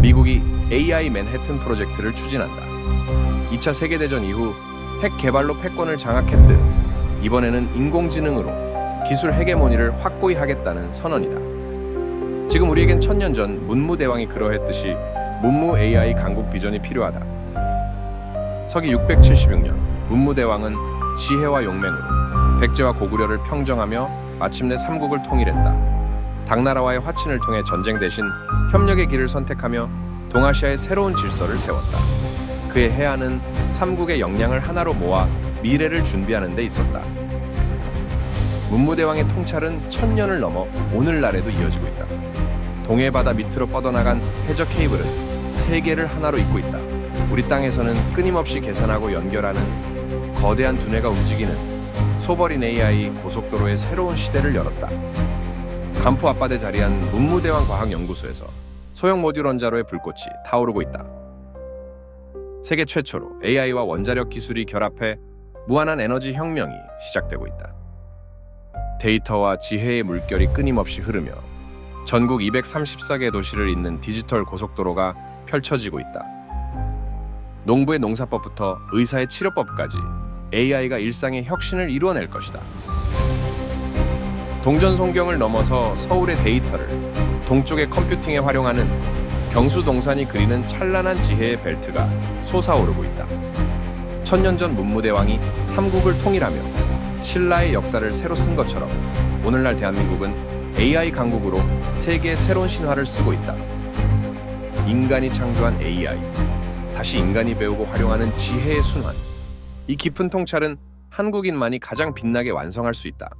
미국이 AI 맨해튼 프로젝트를 추진한다. 2차 세계대전 이후 핵 개발로 패권을 장악했듯 이번에는 인공지능으로 기술 헤게모니를 확고히 하겠다는 선언이다. 지금 우리에겐 천년 전 문무대왕이 그러했듯이 문무 AI 강국 비전이 필요하다. 서기 676년 문무대왕은 지혜와 용맹으로 백제와 고구려를 평정하며 마침내 삼국을 통일했다. 당나라와의 화친을 통해 전쟁 대신 협력의 길을 선택하며 동아시아의 새로운 질서를 세웠다. 그의 해안은 삼국의 역량을 하나로 모아 미래를 준비하는 데 있었다. 문무대왕의 통찰은 천년을 넘어 오늘날에도 이어지고 있다. 동해 바다 밑으로 뻗어나간 해저 케이블은 세계를 하나로 잇고 있다. 우리 땅에서는 끊임없이 계산하고 연결하는 거대한 두뇌가 움직이는 소버린 AI 고속도로의 새로운 시대를 열었다. 간포 앞바다에 자리한 문무대왕 과학연구소에서 소형 모듈 원자로의 불꽃이 타오르고 있다. 세계 최초로 AI와 원자력 기술이 결합해 무한한 에너지 혁명이 시작되고 있다. 데이터와 지혜의 물결이 끊임없이 흐르며 전국 234개 도시를 잇는 디지털 고속도로가 펼쳐지고 있다. 농부의 농사법부터 의사의 치료법까지 AI가 일상의 혁신을 이루어낼 것이다. 동전 송경을 넘어서 서울의 데이터를 동쪽의 컴퓨팅에 활용하는 경수동산이 그리는 찬란한 지혜의 벨트가 솟아오르고 있다. 천년 전 문무대왕이 삼국을 통일하며 신라의 역사를 새로 쓴 것처럼 오늘날 대한민국은 AI 강국으로 세계의 새로운 신화를 쓰고 있다. 인간이 창조한 AI, 다시 인간이 배우고 활용하는 지혜의 순환. 이 깊은 통찰은 한국인만이 가장 빛나게 완성할 수 있다.